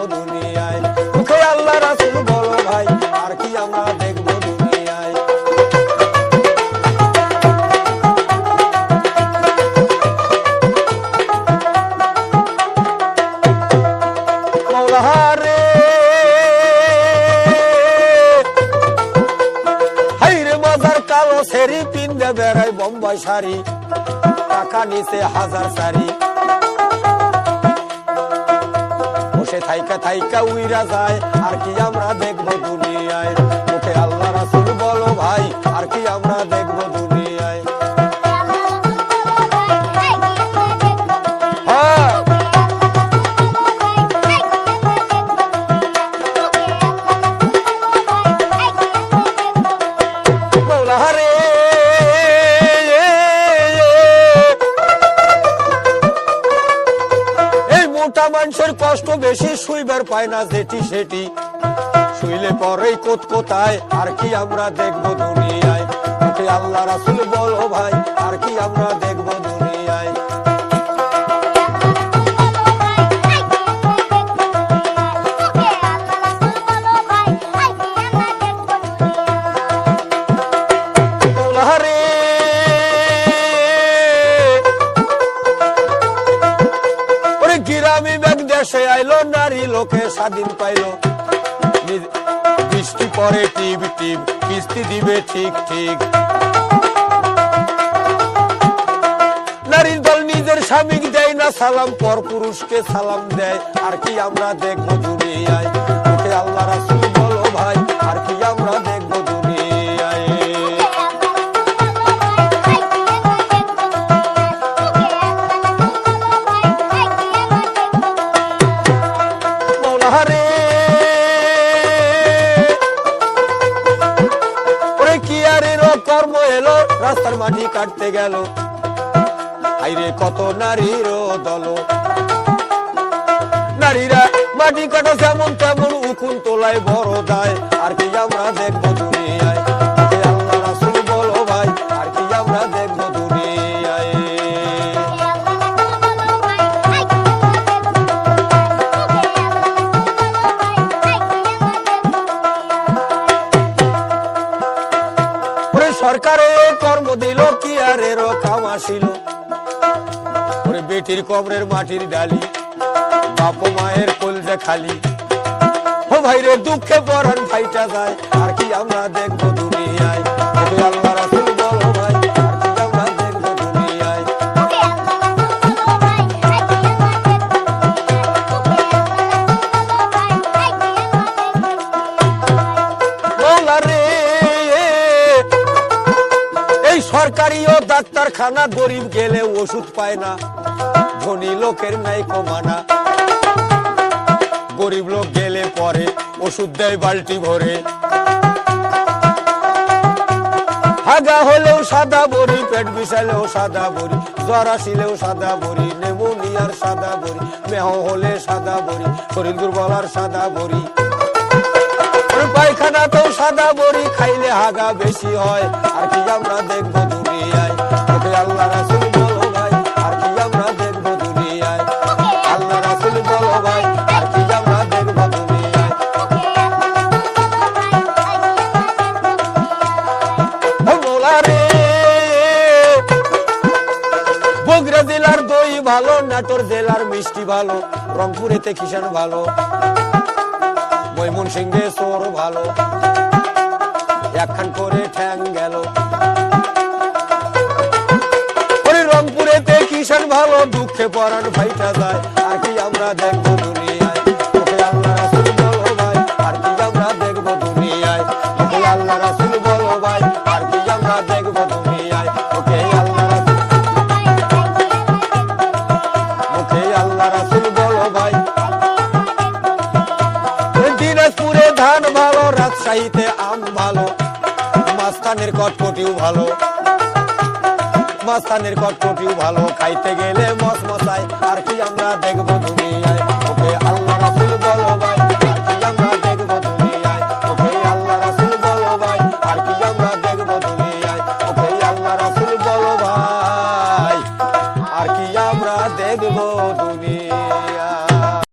দেখব দুনিয়ায়। ওকে আল্লাহ রাসুল বলো ভাই, আর কি আমরা দেখব দুনিয়ায়? কালো সেরি পিন্দে বেড়াই বম্বাই শাড়ি। টাকা নিচে হাজার শাড়ি। বসে থাইকা থাইকা উইরা যায়, আর কি আমরা দেখব দুনিয়ায়? মুখে আল্লাহ রাসুল বলো ভাই, আর কি আমরা দেখব দুনিয়ায়? মোটা মানুষের কষ্ট বেশি, শুইবার পায় না যেটি সেটি। শুইলে পরেই কোত কোথায় আর কি আমরা দেখব দুনিয়ায়? আল্লাহ রাসুল বলো ভাই, আর কি আমরা দেখব ব্যাগ আইলো, নারী লোকে স্বাধীন পাইলো। কিস্তি পরে টিপ টিপ কিস্তি দিবে ঠিক ঠিক। নারীর দল নিজের স্বামীকে দেয় না সালাম, পর পুরুষকে সালাম দেয়। আর কি আমরা দেখব দুনিয়ায়? কর্ম এলো, রাস্তার মাটি কাটতে গেল। আইরে কত নারীর দল। নারীরা মাটি কাটা যেমন তেমন উকুন তোলায় বড় দায়। আর সরকারে কর্ম দিল কি আর এর কাম আসিল? বেটির কবরের মাটির ডালি, বাপ মায়ের কলজে খালি। ও ভাইরে দুঃখে পরান ভাইটা যায়, আর কি আমরা দেখব দুনিয়ায়? সরকারি ও ডাক্তারখানা, গরিব গেলে ওষুধ পায় না। ধনী লোকের নাই কমানা। গরিব লোক গেলে পরে ওষুধ দেয় বালতি ভরে। হাগা হলেও সাদা বড়ি, পেট বিষালেও সাদা বড়ি, জ্বর আসিলেও সাদা বড়ি, নেমোনিয়ার সাদা বড়ি, মেহ হলে সাদা বড়ি, শরীর দুর্বলার সাদা বড়ি। পায়খানাতেও সাদা বড়ি, খাইলে হাগা বেশি হয়, আর কি আমরা দেখব দুনিয়ায়? আল্লাহ রাসুল বলো ভাই, আর কি আমরা দুনিয়ায়? আল্লাহ রাসুল বলো ভাই, আর কি আমরা দুনিয়ায়? জেলার দই ভালো, নাটোর জেলার মিষ্টি ভালো, রংপুরেতে কিষান ভালো ময়মন সোর ভালো। একখান করে ঠ্যাং গেল। রংপুরেতে কিষান ভালো, দুঃখে পরাণ ভাইটা যায়। আর কি আমরা দেখব রাজশাহীতে মাস্তানের কটকটিও ভালো। মাস্তানের কটকটিও ভালো। খাইতে গেলে মস মশাই আর কি আমরা দেখব দুনিয়ায়? ওকে আল্লাহ রাসুল